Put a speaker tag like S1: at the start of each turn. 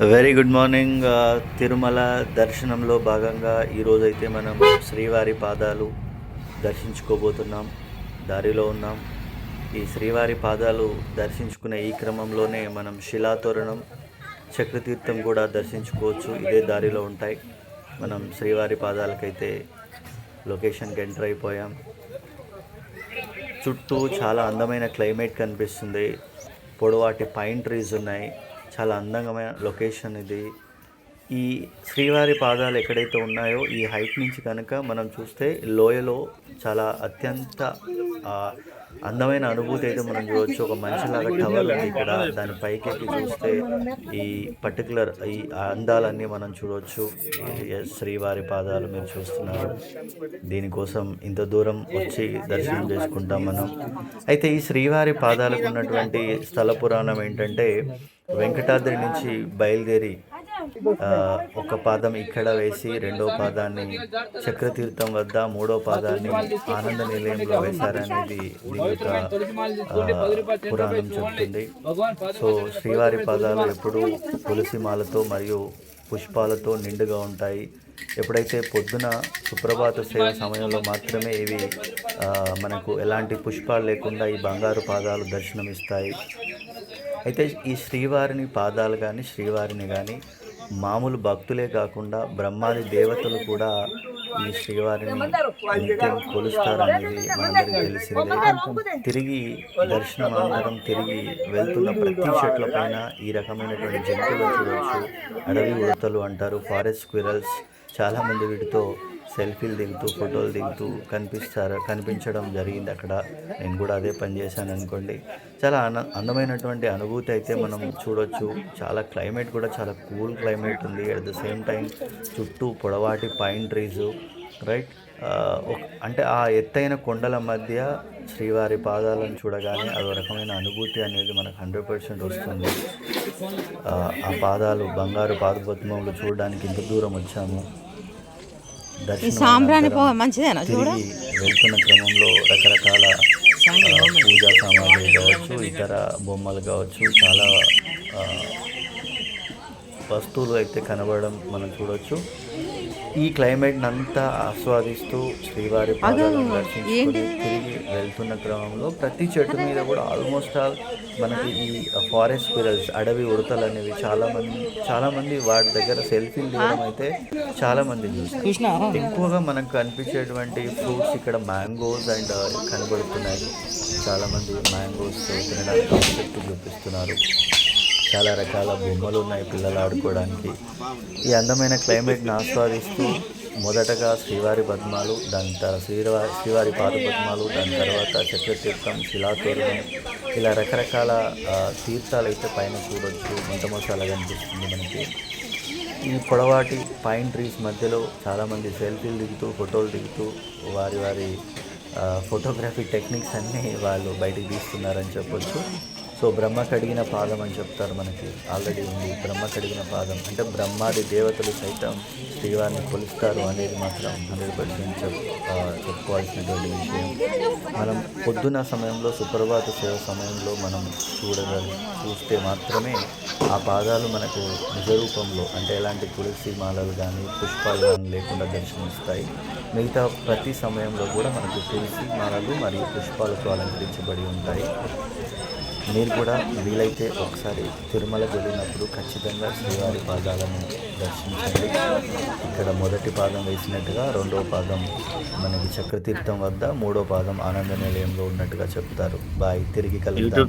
S1: Very good morning Tirumala దర్శనంలో భాగంగా ఈరోజైతే మనం శ్రీవారి పాదాలు దర్శించుకోబోతున్నాం దారిలో ఉన్నాం. ఈ శ్రీవారి పాదాలు దర్శించుకునే ఈ క్రమంలోనే మనం శిలాతోరణం చక్రతీర్థం కూడా దర్శించుకోవచ్చు. ఇదే దారిలో ఉంటాయి. మనం శ్రీవారి పాదాలకైతే లొకేషన్కి ఎంటర్ అయిపోయాం. చుట్టూ చాలా అందమైన క్లైమేట్ కనిపిస్తుంది. పొడవాటి పైన్ ట్రీస్ ఉన్నాయి. చాలా అందమైన లొకేషన్ ఇది. ఈ శ్రీవారి పాదాలు ఎక్కడైతే ఉన్నాయో ఈ హైట్ నుంచి కనుక మనం చూస్తే లోయలో చాలా అత్యంత అందమైన అనుభూతి అయితే మనం చూడవచ్చు ఒక మనిషిలాగా టవర్ ఉంది. ఇక్కడ దాని పైకి ఎక్కి చూస్తే ఈ పర్టికులర్ ఈ అందాలన్నీ మనం చూడవచ్చు శ్రీవారి పాదాలు మీరు చూస్తున్నారు. దీనికోసం ఇంత దూరం వచ్చి దర్శనం చేసుకుంటాం మనం. అయితే ఈ శ్రీవారి పాదాలకు ఉన్నటువంటి స్థల పురాణం ఏంటంటే వెంకటాద్రి నుంచి బయలుదేరి ఒక పాదం ఇక్కడ వేసి రెండో పాదాన్ని చక్రతీర్థం వద్ద మూడో పాదాన్ని ఆనంద నిలయంలో వేశారనేది యొక్క పురాణం చెప్తుంది. సో శ్రీవారి పాదాలు ఎప్పుడూ తులసి మాలతో మరియు పుష్పాలతో నిండుగా ఉంటాయి. ఎప్పుడైతే పొద్దున సుప్రభాత సేవ సమయంలో మాత్రమే ఇవి మనకు ఎలాంటి పుష్పాలు లేకుండా ఈ బంగారు పాదాలు దర్శనమిస్తాయి. అయితే ఈ శ్రీవారిని పాదాలు కానీ శ్రీవారిని కానీ మామూలు భక్తులే కాకుండా బ్రహ్మాది దేవతలు కూడా ఈ శ్రీవారిని నిత్యం కొలుస్తారనేది మనందరికీ తెలిసిందే. తిరిగి దర్శనం అనంతరం తిరిగి వెళ్తున్న ప్రతి చెట్ల పైన ఈ రకమైనటువంటి జంతువులు చూడవచ్చు అడవి ఉడతలు అంటారు ఫారెస్ట్ స్క్విరల్స్ చాలామంది వీటితో సెల్ఫీలు దిగుతూ ఫోటోలు దిగుతూ కనిపిస్తారు కనిపించడం జరిగింది అక్కడ. నేను కూడా అదే పని చేశాను అనుకోండి. చాలా అన అందమైనటువంటి అనుభూతి అయితే మనం చూడొచ్చు. చాలా క్లైమేట్ కూడా చాలా కూల్ క్లైమేట్ ఉంది. అట్ ద సేమ్ టైం చుట్టూ పొడవాటి పైన్ ట్రీస్ రైట్? అంటే ఆ ఎత్తైన కొండల మధ్య శ్రీవారి పాదాలను చూడగానే అదో రకమైన అనుభూతి అనేది మనకు హండ్రెడ్ పర్సెంట్ వస్తుంది. ఆ, ఆ పాదాలు బంగారు పాదపద్మములు చూడడానికి ఇంత దూరం వచ్చాము.
S2: ఈ సాంబ్రాణి పొగ మంచిదేనా చూడ?
S1: వెళ్తున్న క్రమంలో రకరకాల పూజా సామాగ్రి కావచ్చు ఇతర బొమ్మలు కావచ్చు చాలా వస్తువులు అయితే కనబడడం మనం చూడొచ్చు. ఈ క్లైమేట్ అంతా ఆస్వాదిస్తూ శ్రీవారి తిరిగి వెళ్తున్న క్రమంలో ప్రతి చెట్టు మీద కూడా ఆల్మోస్ట్ ఆల్ మనకి ఈ ఫారెస్ట్ స్పిరల్స్ అడవి ఉడతలు అనేవి చాలా మంది చాలా మంది వాటి దగ్గర సెల్ఫీలు దిగడం అయితే చాలా మంది చూస్తారు ఎక్కువగా మనకు కనిపించేటువంటి ఫ్రూట్స్ ఇక్కడ మ్యాంగోస్ అండ్ కనబడుతున్నాయి. చాలా మంది మ్యాంగోస్ తినడానికి చూపిస్తున్నారు. చాలా రకాల బొమ్మలు ఉన్నాయి పిల్లలు ఆడుకోవడానికి. ఈ అందమైన క్లైమేట్ని ఆస్వాదిస్తూ మొదటగా శ్రీవారి పద్మాలు దాని తర్వాత శ్రీవారి శ్రీవారి పాద పద్మాలు దాని తర్వాత చక్రతీర్థం శిలాతోరణం ఇలా రకరకాల తీర్థాలు అయితే పైన చూడొచ్చు. మొట్టమొదటిలా కనిపిస్తుంది మనకి. ఈ పొడవాటి పైన్ ట్రీస్ మధ్యలో చాలామంది సెల్ఫీలు దిగుతూ ఫోటోలు దిగుతూ వారి వారి ఫోటోగ్రఫీ టెక్నిక్స్ అన్నీ వాళ్ళు బయటికి తీస్తున్నారని చెప్పొచ్చు. సో బ్రహ్మ కడిగిన పాదం అని చెప్తారు మనకి. ఆల్రెడీ ఉంది. బ్రహ్మ కడిగిన పాదం. అంటే బ్రహ్మాది దేవతలు సైతం శ్రీవారిని కొలుస్తారు అనేది మాత్రం హండ్రెడ్ పర్సెంట్ చెప్పుకోవాల్సినటువంటి విషయం. మనం పొద్దున సమయంలో సుప్రభాత సేవ సమయంలో మనం చూడగలి చూస్తే మాత్రమే ఆ పాదాలు మనకు నిజ రూపంలో అంటే ఎలాంటి తులసి మాలలు కానీ పుష్పాలు కానీ లేకుండా దర్శనమిస్తాయి. మిగతా ప్రతి సమయంలో కూడా మనకు తులసి మాలలు మరియు పుష్పాలతో అలంకరించబడి ఉంటాయి. మీరు కూడా వీలైతే ఒకసారి తిరుమలకు వెళ్ళినప్పుడు ఖచ్చితంగా శ్రీవారి పాదాలను దర్శించండి. ఇక్కడ మొదటి పాదం వేసినట్టుగా రెండో పాదం మనకి చక్రతీర్థం వద్ద మూడో పాదం ఆనంద నిలయంలో ఉన్నట్టుగా చెప్తారు. బాయ్. తిరిగి కలుగుతాం